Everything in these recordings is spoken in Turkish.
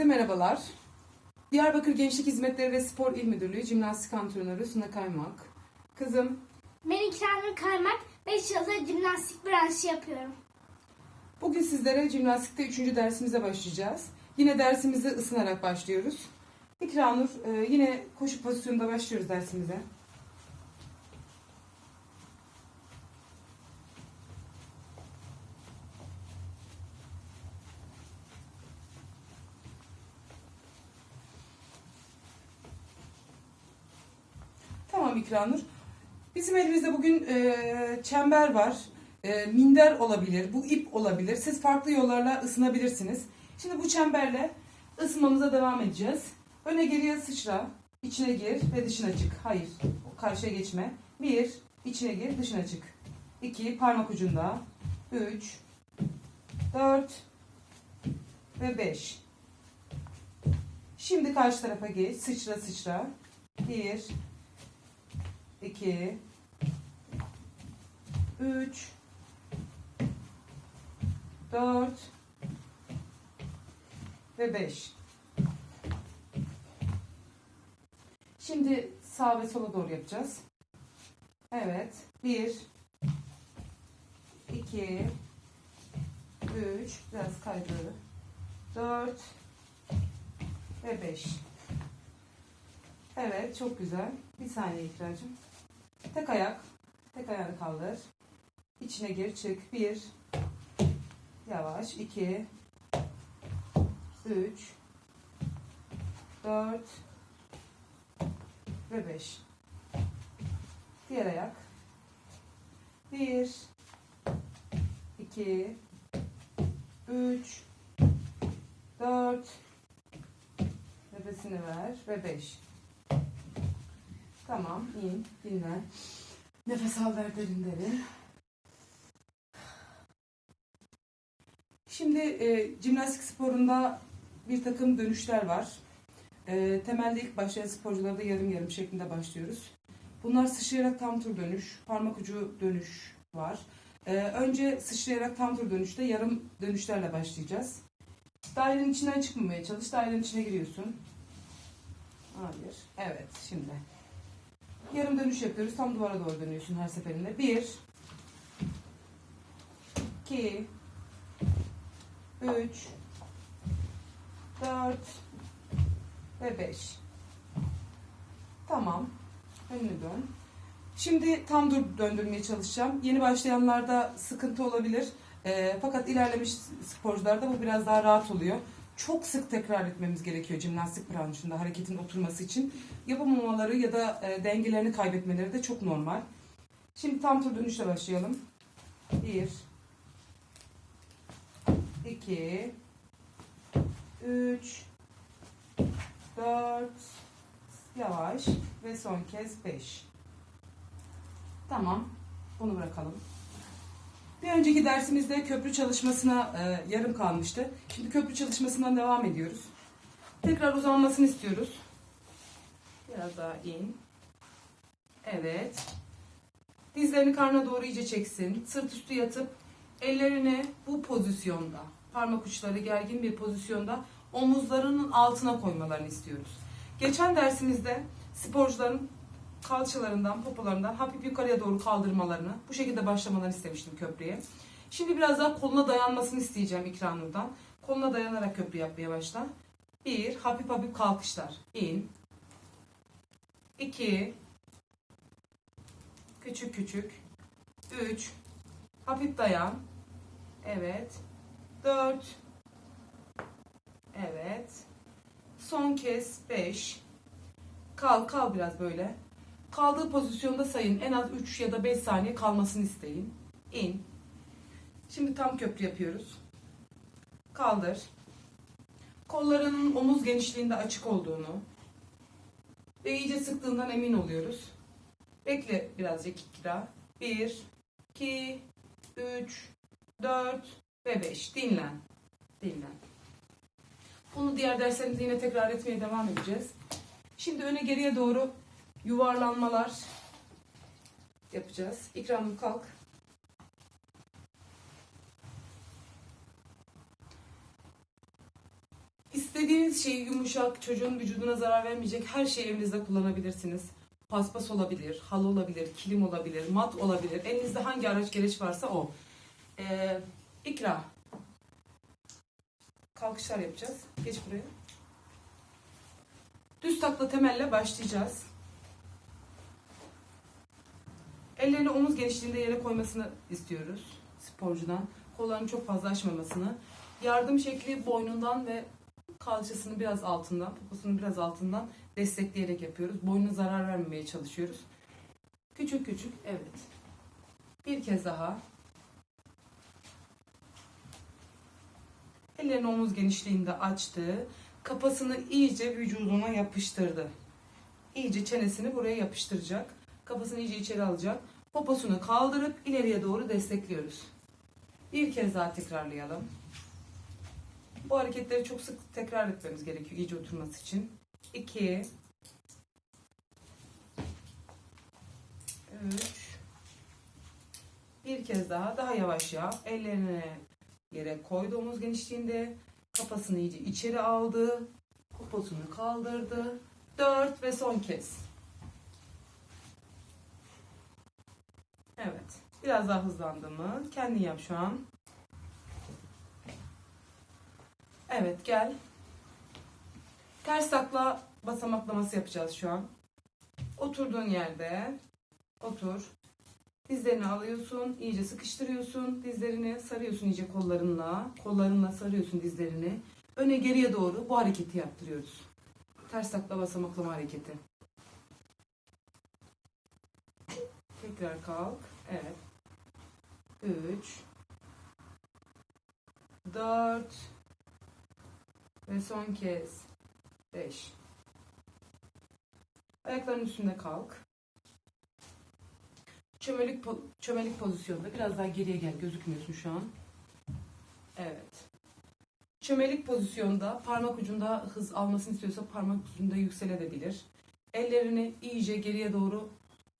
Herkese merhabalar. Diyarbakır Gençlik Hizmetleri ve Spor İl Müdürlüğü Jimnastik Antrenörü Suna Kaymak. Kızım, Ben İkranur Kaymak 5 yıldır jimnastik branşı yapıyorum. bugün sizlere jimnastikte 3. dersimize başlayacağız. Yine dersimize ısınarak başlıyoruz. İkranur, e, yine koşu pozisyonunda başlıyoruz dersimize. Tamam İkranur. Bizim elimizde bugün e, çember var. E, minder olabilir, bu ip olabilir. Siz farklı yollarla ısınabilirsiniz. Şimdi bu çemberle ısınmamıza devam edeceğiz. Öne geriye sıçra, içine gir ve dışına çık. Hayır, karşıya geçme. Bir, içine gir, dışına çık. İki, parmak ucunda. Üç, dört ve beş. Şimdi karşı tarafa geç. Sıçra sıçra. Bir, 2 3 4 ve 5 Şimdi sağ ve sola doğru yapacağız. Evet. 1 2 3 biraz kaydı. 4 ve 5 Evet, çok güzel. Bir saniye ikracığım. Tek ayak. Tek ayağını kaldır. İçine gir, çık. Bir. Yavaş. iki, Üç. Dört. Ve beş. Diğer ayak. Bir. iki, Üç. Dört. Nefesini ver. Ve beş. Tamam, in, dinlen. Nefes al ver derin derin. Şimdi e, jimnastik sporunda bir takım dönüşler var. E, temelde ilk başlayan sporcularda yarım yarım şeklinde başlıyoruz. Bunlar sıçrayarak tam tur dönüş, parmak ucu dönüş var. E, önce sıçrayarak tam tur dönüşte yarım dönüşlerle başlayacağız. Dairenin içinden çıkmamaya çalış. Dairenin içine giriyorsun. Hayır. Evet, şimdi. Yarım dönüş yapıyoruz. Tam duvara doğru dönüyorsun her seferinde. Bir, iki, üç, dört ve beş. Tamam. Önünü dön. Şimdi tam dur döndürmeye çalışacağım. Yeni başlayanlarda sıkıntı olabilir. Ee, fakat ilerlemiş sporcularda bu biraz daha rahat oluyor. Çok sık tekrar etmemiz gerekiyor jimnastik branşında hareketin oturması için. Yapamamaları ya da e, dengelerini kaybetmeleri de çok normal. Şimdi tam tur dönüşle başlayalım. 1 2 3 4 Yavaş ve son kez 5 Tamam. Bunu bırakalım. Bir önceki dersimizde köprü çalışmasına e, yarım kalmıştı. Şimdi köprü çalışmasından devam ediyoruz. Tekrar uzanmasını istiyoruz. Biraz daha in. Evet. Dizlerini karnına doğru iyice çeksin. Sırt üstü yatıp ellerini bu pozisyonda, parmak uçları gergin bir pozisyonda omuzlarının altına koymalarını istiyoruz. Geçen dersimizde sporcuların kalçalarından, popolarından hafif yukarıya doğru kaldırmalarını, bu şekilde başlamalarını istemiştim köprüye. Şimdi biraz daha koluna dayanmasını isteyeceğim İkranur'dan. Koluna dayanarak köprü yapmaya başla. Bir, hafif hafif kalkışlar. İn. İki, küçük küçük. Üç, hafif dayan. Evet. Dört, evet. Son kez beş. Kal, kal biraz böyle. Kaldığı pozisyonda sayın. En az 3 ya da 5 saniye kalmasını isteyin. İn. Şimdi tam köprü yapıyoruz. Kaldır. Kollarının omuz genişliğinde açık olduğunu ve iyice sıktığından emin oluyoruz. Bekle birazcık ikra. 1, 2, 3, 4 ve 5. Dinlen. Dinlen. Bunu diğer derslerimizde yine tekrar etmeye devam edeceğiz. Şimdi öne geriye doğru yuvarlanmalar yapacağız. İkramım kalk. İstediğiniz şeyi yumuşak, çocuğun vücuduna zarar vermeyecek her şeyi evinizde kullanabilirsiniz. Paspas olabilir, halı olabilir, kilim olabilir, mat olabilir. Elinizde hangi araç gereç varsa o. Ee, ikra. Kalkışlar yapacağız. Geç buraya. Düz takla temelle başlayacağız. Ellerini omuz genişliğinde yere koymasını istiyoruz sporcudan. Kollarını çok fazla açmamasını. Yardım şekli boynundan ve kalçasını biraz altından, poposunu biraz altından destekleyerek yapıyoruz. Boynuna zarar vermemeye çalışıyoruz. Küçük küçük, evet. Bir kez daha. Ellerini omuz genişliğinde açtı. Kafasını iyice vücuduna yapıştırdı. İyice çenesini buraya yapıştıracak. Kafasını iyice içeri alacak. Poposunu kaldırıp ileriye doğru destekliyoruz. Bir kez daha tekrarlayalım. Bu hareketleri çok sık tekrar etmemiz gerekiyor iyice oturması için. 2 3 Bir kez daha daha yavaş yap. Ellerini yere koydu omuz genişliğinde. Kafasını iyice içeri aldı. Poposunu kaldırdı. 4 ve son kez. Evet. Biraz daha hızlandı mı? Kendin yap şu an. Evet gel. Ters takla basamaklaması yapacağız şu an. Oturduğun yerde otur. Dizlerini alıyorsun, iyice sıkıştırıyorsun. Dizlerini sarıyorsun iyice kollarınla. Kollarınla sarıyorsun dizlerini. Öne geriye doğru bu hareketi yaptırıyoruz. Ters takla basamaklama hareketi. Tekrar kalk. Evet. 3 4 ve son kez 5 Ayakların üstünde kalk. Çömelik, po- çömelik pozisyonda. Biraz daha geriye gel. Gözükmüyorsun şu an. Evet. Çömelik pozisyonda parmak ucunda hız almasını istiyorsa parmak ucunda yükselebilir. Ellerini iyice geriye doğru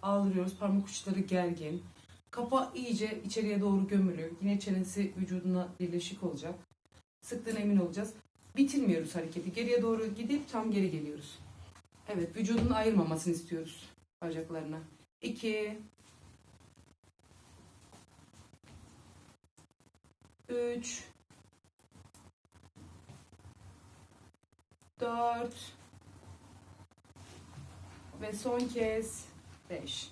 aldırıyoruz. Parmak uçları gergin. Kafa iyice içeriye doğru gömülü. Yine çenesi vücuduna birleşik olacak. Sıktığına emin olacağız. Bitirmiyoruz hareketi. Geriye doğru gidip tam geri geliyoruz. Evet, vücudunu ayırmamasını istiyoruz bacaklarına. 2 3 4 ve son kez 5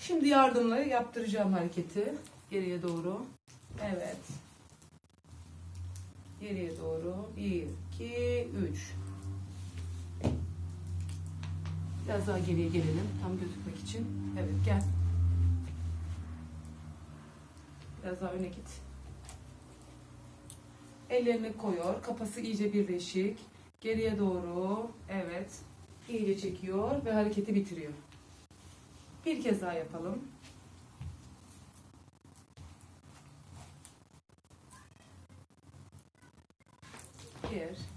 Şimdi yardımla yaptıracağım hareketi. Geriye doğru. Evet. Geriye doğru. 1, 2, 3. Biraz daha geriye gelelim. Tam gözükmek için. Evet gel. Biraz daha öne git. Ellerini koyuyor. Kafası iyice birleşik. Geriye doğru. Evet. İyice çekiyor ve hareketi bitiriyor. Bir kez daha yapalım. Bir,